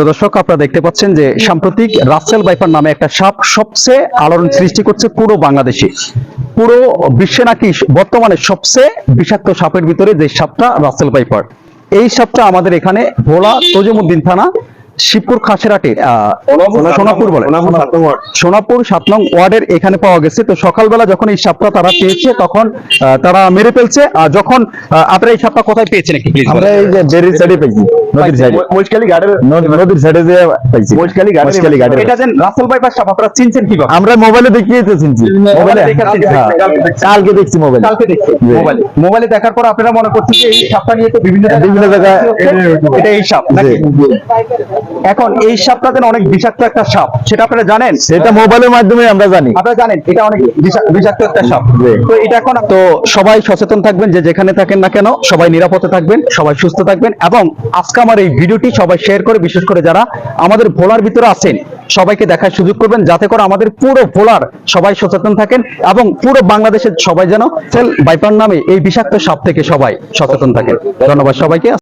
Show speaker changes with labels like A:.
A: সুপ্রিয় দর্শক আপনারা দেখতে পাচ্ছেন যে সাম্প্রতিক রাসেল বাইপার নামে একটা সাপ সবচেয়ে আলোড়ন সৃষ্টি করছে পুরো বাংলাদেশে। পুরো বিশ্বে নাকি বর্তমানে সবচেয়ে বিষাক্ত সাপের ভিতরে যে সাপটা রাসেল বাইপার। এই সাপটা আমাদের এখানে ভোলা তজুমুদ্দিন থানা শিবপুর খাসেরাটে সোনাপুর বলে সোনাপুর সাত নং ওয়ার্ডের এখানে পাওয়া গেছে। তো সকালবেলা যখন এই সাপটা তারা পেয়েছে তখন তারা মেরে ফেলছে। আর যখন আপনারা এই সাপটা কোথায় পেয়েছেন প্লিজ
B: আমরা এই যে বেরির সাইডে পাইছি নদীর সাইডে
C: মহিষকালী ঘাটের
B: নদীর সাইডে যে পাইছি।
C: মহিষকালী ঘাটের
B: মহিষকালী ঘাটের
A: এটা যে রাসেল বাইপার সাপ আপনারা চিনছেন কীভাবে
B: আমরা মোবাইলে দেখিয়ে তো চিনছি। মোবাইলে
A: দেখে চিনছি।
B: কালকে দেখছি। মোবাইলে।
A: কালকে দেখছি মোবাইলে। মোবাইলে দেখার পর আপনারা মনে করছেন যে এই সাপটা নিয়ে তো বিভিন্ন
B: বিভিন্ন জায়গায়
A: এটা এই সাপ এখন এই সাপটা যেন অনেক বিষাক্ত একটা সাপ সেটা আপনারা জানেন?
B: সেটা মোবাইলের মাধ্যমে আমরা জানি।
A: আপনারা জানেন এটা অনেক বিষাক্ত একটা সাপ। তো এটা এখন তো সবাই সচেতন থাকবেন যে যেখানে থাকেন না কেন সবাই নিরাপদে থাকবেন সবাই সুস্থ থাকবেন এবং আমার এই ভিডিওটি সবাই শেয়ার করে, বিশেষ করে যারা আমাদের ভোলার ভিতরে আছেন, সবাইকে দেখার সুযোগ করবেন। যাতে করে আমাদের পুরো ভোলার সবাই সচেতন থাকেন এবং পুরো বাংলাদেশের সবাই যেন সেল বাইপার নামে এই বিষাক্ত সাপ থেকে সবাই সচেতন থাকেন। ধন্যবাদ সবাইকে।